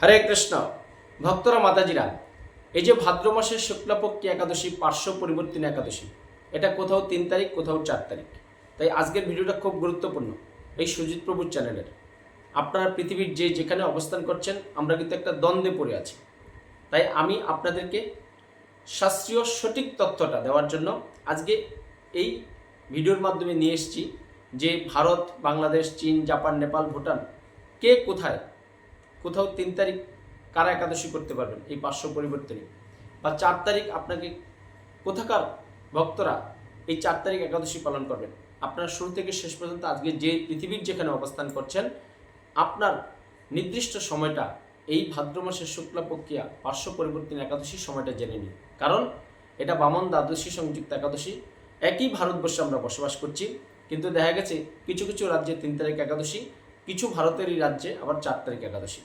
হরে কৃষ্ণ। ভক্তরা মাতাজিরা, এই যে ভাদ্র মাসের শুক্লাপক্ষী একাদশী, পার্শ্ব পরিবর্তন একাদশী, এটা কোথাও তিন তারিখ, কোথাও চার তারিখ। তাই আজকের ভিডিওটা খুব গুরুত্বপূর্ণ এই সুজিত প্রভুর চ্যানেলের। আপনারা পৃথিবীর যে যেখানে অবস্থান করছেন, আমরা কিন্তু একটা দ্বন্দ্বে পড়ে আছি। তাই আমি আপনাদেরকে শাস্ত্রীয় সঠিক তথ্যটা দেওয়ার জন্য আজকে এই ভিডিওর মাধ্যমে নিয়ে এসেছি যে ভারত, বাংলাদেশ, চীন, জাপান, নেপাল, ভুটান, কে কোথায় কোথাও তিন তারিখ কারা একাদশী করতে পারবেন? এই পার্শ্ব পরিবর্তনে বা চার তারিখ আপনাকে কোথাকার ভক্তরা এই চার তারিখ একাদশী পালন করবেন? আপনারা শুরু থেকে শেষ পর্যন্ত আজকে যে পৃথিবীর যেখানে অবস্থান করছেন, আপনার নির্দিষ্ট সময়টা এই ভাদ্র মাসের শুক্লা প্রক্রিয়া পার্শ্ব পরিবর্তন একাদশীর সময়টা জেনে নিন। কারণ এটা বামন দ্বাদশী সংযুক্ত একাদশী। একই ভারতবর্ষে আমরা বসবাস করছি। কিন্তু দেখা গেছে কিছু কিছু রাজ্যে তিন তারিখ একাদশী, কিছু ভারতেরই রাজ্যে আবার চার তারিখ একাদশী।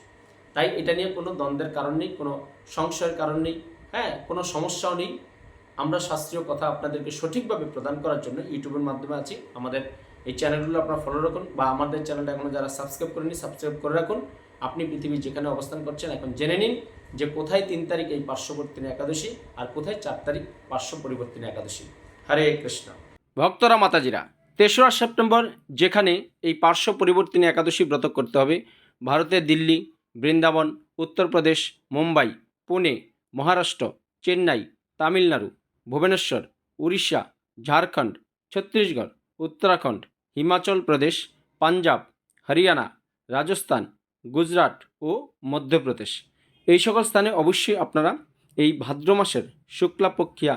তাই এটা নিয়ে কোনো দ্বন্দ্বের কারণ নেই, কোনো সংশয়ের কারণ নেই হ্যাঁ কোনো সমস্যাও নেই। আমরা শাস্ত্রীয় কথা আপনাদেরকে সঠিকভাবে প্রদান করার জন্য ইউটিউবের মাধ্যমে আছি। আমাদের এই চ্যানেলগুলো আপনারা ফলো রাখুন বা আমাদের চ্যানেলটা এখনও যারা সাবস্ক্রাইব করেনি সাবস্ক্রাইব করে রাখুন। আপনি পৃথিবীর যেখানে অবস্থান করছেন এখন জেনে নিন যে কোথায় তিন তারিখ এই পার্শ্ববর্তী একাদশী আর কোথায় চার তারিখ পার্শ্ব পরিবর্তন একাদশী। হরে কৃষ্ণ। ভক্তরা, মাতাজিরা, তেসরা সেপ্টেম্বর যেখানে এই পার্শ্ব পরিবর্তনী একাদশী ব্রত করতে হবে ভারতের দিল্লি বৃন্দাবন উত্তরপ্রদেশ মুম্বাই, পুনে, মহারাষ্ট্র, চেন্নাই, তামিলনাড়ু, ভুবনেশ্বর, উড়িষ্যা, ঝাড়খণ্ড, ছত্তিশগড়, উত্তরাখণ্ড, হিমাচল প্রদেশ, পাঞ্জাব, হরিয়ানা, রাজস্থান, গুজরাট ও মধ্যপ্রদেশ। এই সকল স্থানে অবশ্যই আপনারা এই ভাদ্র মাসের শুক্লাপক্ষিয়া,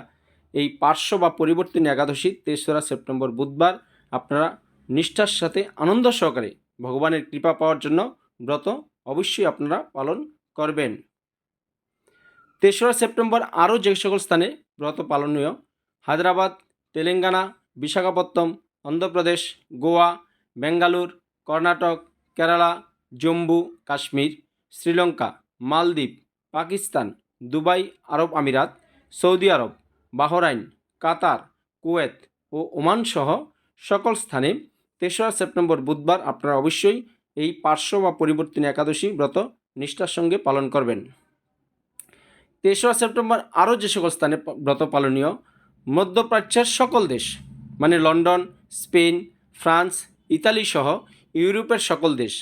এই পার্শ্ব বা পরিবর্তন একাদশী, তেসরা সেপ্টেম্বর বুধবার, আপনারা নিষ্ঠার সাথে আনন্দ সহকারে ভগবানের কৃপা পাওয়ার জন্য ব্রত অবশ্যই আপনারা পালন করবেন। তেসরা সেপ্টেম্বর আরও যে সকল স্থানে ব্রত পালনীয়, হায়দ্রাবাদ, তেলেঙ্গানা বিশাখাপত্তম অন্ধ্রপ্রদেশ, গোয়া, বেঙ্গালুর, কর্ণাটক, কেরালা, জম্মু, কাশ্মীর, শ্রীলঙ্কা, মালদ্বীপ, পাকিস্তান, দুবাই, আরব আমিরাত, সৌদি আরব, বাহরাইন, কাতার, কুয়েত ও ওমান সহ সকল স্থানে তেসরা সেপ্টেম্বর বুধবার আপনারা অবশ্যই এই পার্শ্ব বা পরিবর্তন একাদশী ব্রত নিষ্ঠার সঙ্গে পালন করবেন। তেসরা সেপ্টেম্বর আরও যে সকল স্থানে ব্রত পালনীয়, মধ্যপ্রাচ্যের সকল দেশ মানে লন্ডন, স্পেন, ফ্রান্স, ইতালি সহ ইউরোপের সকল দেশ,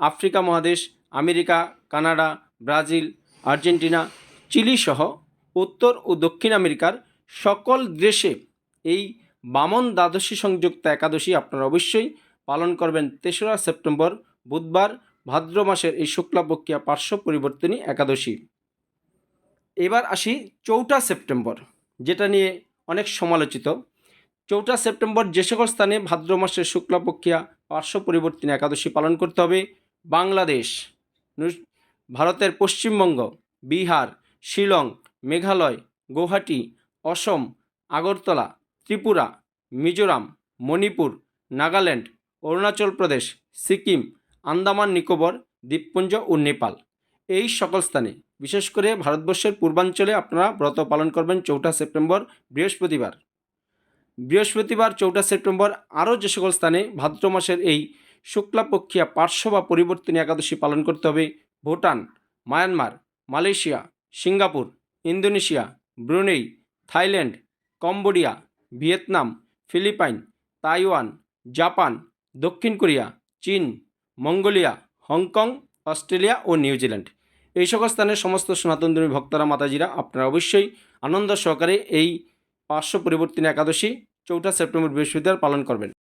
আফ্রিকা মহাদেশ, America, Canada, Brazil, Argentina, Chile সহ উত্তর ও দক্ষিণ আমেরিকার সকল দেশে এই বামন দ্বাদশী সংযুক্ত একাদশী আপনারা অবশ্যই পালন করবেন তেসরা সেপ্টেম্বর বুধবার ভাদ্র মাসের এই শুক্লাপক্ষিয়া পার্শ্ব পরিবর্তনী একাদশী। এবার আসি চৌঠা সেপ্টেম্বর, যেটা নিয়ে অনেক সমালোচিত। চৌঠা সেপ্টেম্বর যে সকল স্থানে ভাদ্র মাসের শুক্লাপক্ষিয়া পার্শ্ব পরিবর্তন একাদশী পালন করতে হবে, বাংলাদেশ ভারতের পশ্চিমবঙ্গ, বিহার, শিলং, মেঘালয় গৌহাটি অসম, আগরতলা, ত্রিপুরা, মিজোরাম, মণিপুর, নাগাল্যান্ড, অরুণাচল প্রদেশ, সিকিম আন্দামান, নিকোবর, দ্বীপপুঞ্জ ও নেপাল। এই সকল স্থানে, বিশেষ করে ভারতবর্ষের পূর্বাঞ্চলে আপনারা ব্রত পালন করবেন চৌঠা সেপ্টেম্বর, বৃহস্পতিবার। বৃহস্পতিবার, চৌঠা সেপ্টেম্বর, আরও যে সকল স্থানে ভাদ্র মাসের এই শুক্লাপক্ষিয়া পার্শ্ব বা পরিবর্তনী একাদশী পালন করতে হবে Bhutan, Myanmar, Malaysia, Singapore, Indonesia, Brunei, Thailand, Cambodia, Vietnam, Philippines, Taiwan, Japan, দক্ষিণ কোরিয়া, চীন মঙ্গোলিয়া, হংকং, অস্ট্রেলিয়া ও নিউজিল্যান্ড এই সকল স্থানের সমস্ত সনাতন ধর্মী ভক্তরা, মাতাজিরা, আপনারা অবশ্যই আনন্দ সহকারে এই পার্শ্ব পরিবর্তন একাদশী, চৌঠা সেপ্টেম্বর বৃহস্পতিবার পালন করবেন।